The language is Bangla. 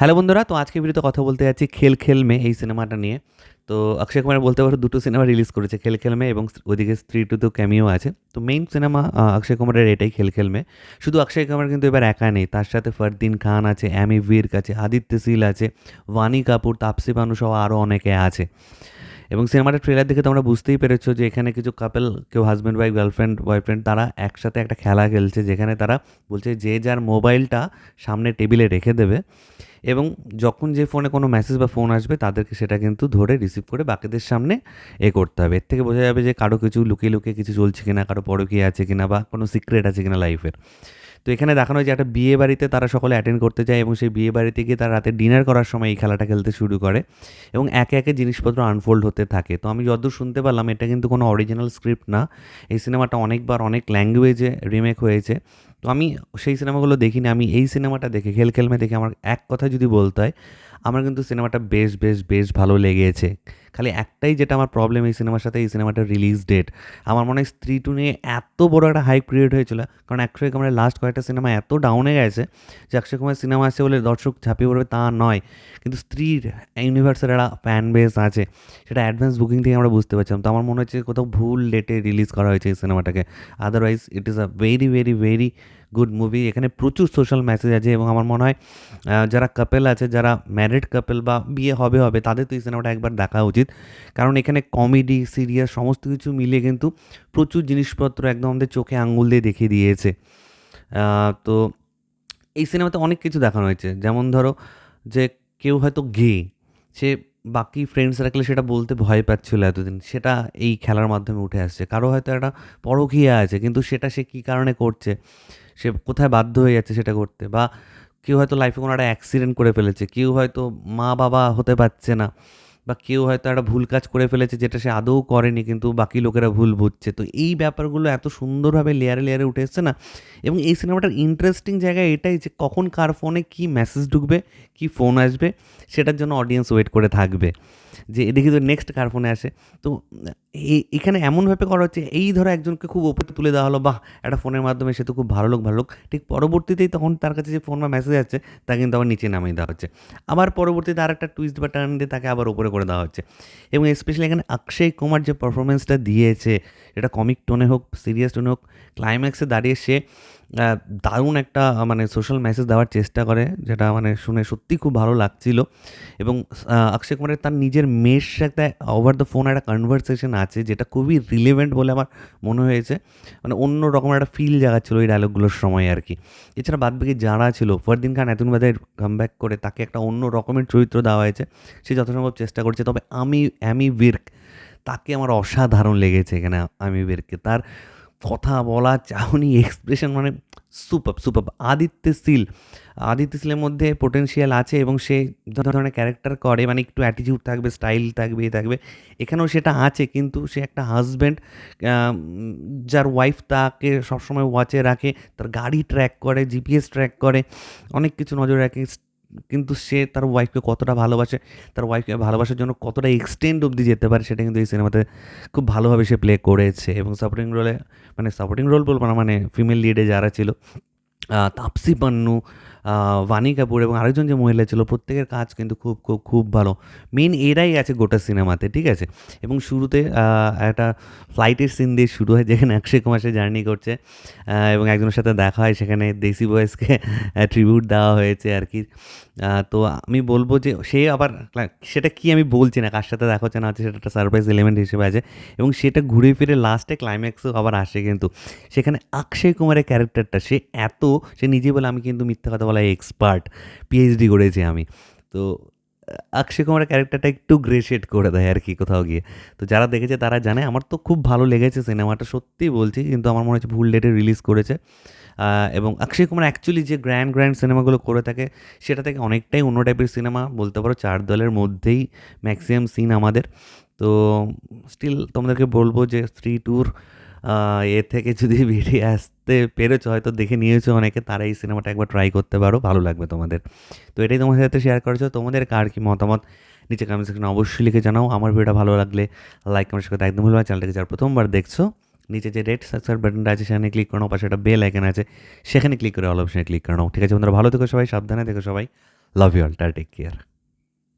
হ্যালো বন্ধুরা, তো আজকে ভিডিওতে কথা বলতে যাচ্ছি খেল খেল মে এই সিনেমাটা নিয়ে। তো অক্ষয় কুমার বলতে পারো দুটো সিনেমা রিলিজ করেছে, খেল খেল মে এবং ওদিকে স্ত্রী টু তো ক্যামিও আছে। তো মেইন সিনেমা অক্ষয় কুমারের এটাই খেল খেল মে। শুধু অক্ষয় কুমার কিন্তু এবার একা নেই, তার সাথে ফরদিন খান আছে অ্যামি ভির্ক আছে, আদিত্য সিল আছে ওয়ানি কাপুর তাপসি বানু সহ আরও অনেকে আছে। এবং সিনেমাটা ট্রেলার দেখে তোমরা বুঝতেই পেরেছ যে এখানে কিছু কাপল কেউ হাজব্যান্ড ওয়াইফ গার্লফ্রেন্ড বয়ফ্রেন্ড তারা একসাথে একটা খেলা খেলছে, যেখানে তারা বলছে যে যার মোবাইলটা সামনে টেবিলে রেখে দেবে এবং যখন যে ফোনে কোনো মেসেজ বা ফোন আসবে, তাদেরকে সেটা কিন্তু ধরে রিসিভ করে বাকিদের সামনে এ করতে হবে। এর থেকে বোঝা যাবে যে কারও কিছু লুকিয়ে লুকিয়ে কিছু চলছে কিনা, কারও পরকি আছে কিনা বা কোনো সিক্রেট আছে কিনা লাইফের তো এখানে দেখানো হয় যে একটা বিয়ে বাড়িতে তারা সকলে অ্যাটেন্ড করতে যায় এবং সেই বিয়ে বাড়িতে গিয়ে তারা রাতে ডিনার করার সময় এই খেলাটা খেলতে শুরু করে এবং একে একে জিনিসপত্র আনফোল্ড হতে থাকে। তো আমি যতদূর শুনতে পারলাম, এটা কিন্তু কোনো অরিজিনাল স্ক্রিপ্ট না। এই সিনেমাটা অনেকবার অনেক ল্যাঙ্গুয়েজে রিমেক হয়েছে। তো আমি সেই সিনেমাগুলো দেখিনি, আমি এই সিনেমাটা দেখে, খেল খেলমে দেখে আমার এক কথা যদি বলতে হয়, আমার কিন্তু সিনেমাটা বেশ বেশ বেশ ভালো লেগেছে। খালি একটাই যেটা আমার প্রবলেম এই সিনেমার সাথে, এই সিনেমাটার রিলিজ ডেট আমার মনে হয় স্ত্রী টু নিয়ে এত বড় একটা হাইপ ক্রিয়েট হয়েছিল। কারণ অক্ষয় কুমারের লাস্ট কয়েকটা সিনেমা এত ডাউনে গেছে যে অক্ষয় কুমার সিনেমা আছে বলে দর্শক ঝাঁপিয়ে পড়বে তা নয়। কিন্তু স্ত্রীর ইউনিভার্সের একটা ফ্যান বেস আছে, সেটা অ্যাডভান্স বুকিং থেকে আমরা বুঝতে পারছিলাম। তো আমার মনে হচ্ছে কোথাও ভুল ডেটে রিলিজ করা হয়েছে এই সিনেমাটাকে otherwise it is a very very very good movie এখানে প্রচুর সোশ্যাল মেসেজ আছে এবং আমার মনে হয় যারা কাপেল আছে, যারা ম্যারিড কাপেল বা বিয়ে হবে হবে, তাদের তো এই সিনেমাটা একবার দেখা উচিত। কারণ এখানে কমেডি সিরিয়াস সমস্ত কিছু মিলিয়ে কিন্তু প্রচুর জিনিসপত্র একদম আমাদের চোখে আঙুল দিয়ে দেখিয়ে দিয়েছে। তো এই সিনেমাতে অনেক কিছু দেখানো হয়েছে। যেমন ধরো যে কেউ হয়তো গে সে বাকি ফ্রেন্ডস রাখলে সেটা বলতে ভয় পাচ্ছিলো এতদিন। সেটা এই খেলার মাধ্যমে উঠে আসছে। কারও হয়তো একটা পরকীয়া আছে, কিন্তু সেটা সে কী কারণে করছে? সে কোথায় বাধ্য হয়ে যাচ্ছে সেটা করতে? বা কেউ হয়তো লাইফে কোনো একটা অ্যাক্সিডেন্ট করে ফেলেছে। কেউ হয়তো মা বাবা হতে পারছে না। বা কেউ হয়তো একটা ভুল কাজ করে ফেলেছে যেটা সে আদৌ করেনি, কিন্তু বাকি লোকেরা ভুল বুঝছে। তো এই ব্যাপারগুলো এত সুন্দরভাবে লেয়ারে লেয়ারে উঠে এসছে না? এবং এই সিনেমাটার ইন্টারেস্টিং জায়গা এটাই যে কখন কার ফোনে কী মেসেজ ঢুকবে, কী ফোন আসবে, সেটার জন্য অডিয়েন্স ওয়েট করে থাকবে। যে এদিকে তো নেক্সট কার ফোনে আসে। তো এখানে এমনভাবে করা হচ্ছে, এই ধরো একজনকে খুব ওপরে তুলে দেওয়া হলো, বাহ, একটা ফোনের মাধ্যমে সে তো খুব ভালো লোক ভালো লোক। ঠিক পরবর্তীতেই তখন তার কাছে যে ফোন বা মেসেজ আছে তা কিন্তু আবার নিচে নামিয়ে দেওয়া হচ্ছে। আবার পরবর্তীতে আর একটা টুইস্ট বা টার্ন দিয়ে তাকে আবার উপরে করে দেওয়া হচ্ছে। এবং স্পেশালি এখানে অক্ষয় কুমার যে পারফরমেন্সটা দিয়েছে এটা কমিক টোনে হোক সিরিয়াস টোনে হোক ক্লাইম্যাক্সে দাঁড়িয়ে সে দারুণ একটা মানে সোশ্যাল মেসেজ দেওয়ার চেষ্টা করে, যেটা মানে শুনে সত্যি খুব ভালো লাগছিল। এবং অক্ষয় কুমারের তার নিজের মেয়ের সাথে ওভার দ্য ফোন একটা কনভারসেশন আছে, যেটা খুবই রিলেভেন্ট বলে আমার মনে হয়েছে। মানে অন্য রকমের একটা ফিল জাগাচ্ছিল ওই ডায়লগগুলোর সময় আর কি। এছাড়া বাদবাকি যারা ছিল, ফরদিন খান, এতদিন বাদে কামব্যাক করে তাকে একটা অন্য রকমের চরিত্র দেওয়া হয়েছে, সে যথাসম্ভব চেষ্টা করছে। তবে আমি অ্যামি বির্ক তাকে আমার অসাধারণ লেগেছে এখানে আমি বির্ককে তার কথা বলা চাহনি এক্সপ্রেশন মানে সুপার সুপার আদিত্য সিল আদিত্য সিলের মধ্যে পোটেন্সিয়াল আছে এবং সে ধরনের ক্যারেক্টার করে মানে একটু অ্যাটিটিউড থাকবে স্টাইল থাকবে, এ থাকবে, এখানেও সেটা আছে। কিন্তু সে একটা হাজব্যান্ড যার ওয়াইফ তাকে সবসময় ওয়াচে রাখে, তার গাড়ি ট্র্যাক করে জিপিএস ট্র্যাক করে, অনেক কিছু নজর রাখে কিন্তু সে তার ওয়াইফকে কতটা ভালোবাসে, তার ওয়াইফকে ভালোবাসার জন্য কতটা এক্সটেন্ড অবধি যেতে পারে সেটা কিন্তু এই সিনেমাতে খুব ভালোভাবে সে প্লে করেছে এবং সাপোর্টিং রোলে মানে সাপোর্টিং রোল বলব না মানে ফিমেল লিডে যারা ছিল তাপসি পান্নু বাণী কাপুর এবং আরেকজন যে মহিলা ছিল, প্রত্যেকের কাজ কিন্তু খুব খুব খুব ভালো। মেন এরাই আছে গোটা সিনেমাতে, ঠিক আছে? এবং শুরুতে একটা ফ্লাইটের সিন দিয়ে শুরু হয়, যেখানে অক্ষয় কুমার সে জার্নি করছে এবং একজনের সাথে দেখা হয়, সেখানে দেশি বয়েসকে ট্রিবিউট দেওয়া হয়েছে আর কি। তো আমি বলব যে, সে আবার সেটা কি আমি বলছি না, কার সাথে দেখা হচ্ছে না আছে সেটা একটা সারপ্রাইজ এলিমেন্ট হিসেবে আছে। এবং সেটা ঘুরে ফিরে লাস্টে ক্লাইম্যাক্সও আবার আসে কিন্তু। সেখানে অক্ষয় কুমারের ক্যারেক্টারটা সে এত, সে নিজে বলে, আমি কিন্তু মিথ্যা কথা বলা এক্সপার্ট পিএইচডি করেছি আমি। তো, অক্ষয় কুমারের ক্যারেক্টারটা একটু গ্রেশেড করে দেয় আর কি কোথাও গিয়ে। তো যারা দেখেছে তারা জানে, আমার তো খুব ভালো লেগেছে সিনেমাটা, সত্যি বলছি, কিন্তু আমার মনে হচ্ছে ভুল ডেটে রিলিজ করেছে। এবং অক্ষয় কুমার অ্যাকচুয়ালি যে গ্র্যান্ড গ্র্যান্ড সিনেমাগুলো করে থাকে, সেটা থেকে অনেকটাই অন্য টাইপের সিনেমা বলতে পারো চার দলের মধ্যেই ম্যাক্সিমাম সিন আমাদের। তো স্টিল তোমাদেরকে বলব যে স্ত্রী ট্যুর এ থেকে যদি বেরিয়ে আসতে পেরেছ, হয়তো দেখে নিয়েছো অনেকে, তারা এই সিনেমাটা একবার ট্রাই করতে পারো, ভালো লাগবে তোমাদের। তো এটাই তোমাদের সাথে শেয়ার করেছ। তোমাদের কার কি মতামত? নিচে কমেন্ট সেকশনে অবশ্যই লিখে জানাও। আমার ভিডিওটা ভালো লাগলে লাইক কমেন্ট করতে একদম ভুলবা চ্যানেলটাকে যারা প্রথমবার দেখছ, নিচে যে রেড সাবস্ক্রাইব বাটনটা আছে, সেখানে ক্লিক করো পাশে একটা বেল আইকন আছে, সেখানে ক্লিক করে অল অপশনে ক্লিক করো ঠিক আছে বন্ধুরা, ভালো থেকো সবাই, সাবধানে থেকো সবাই। লাভ ইউ অল টা টেক কেয়ার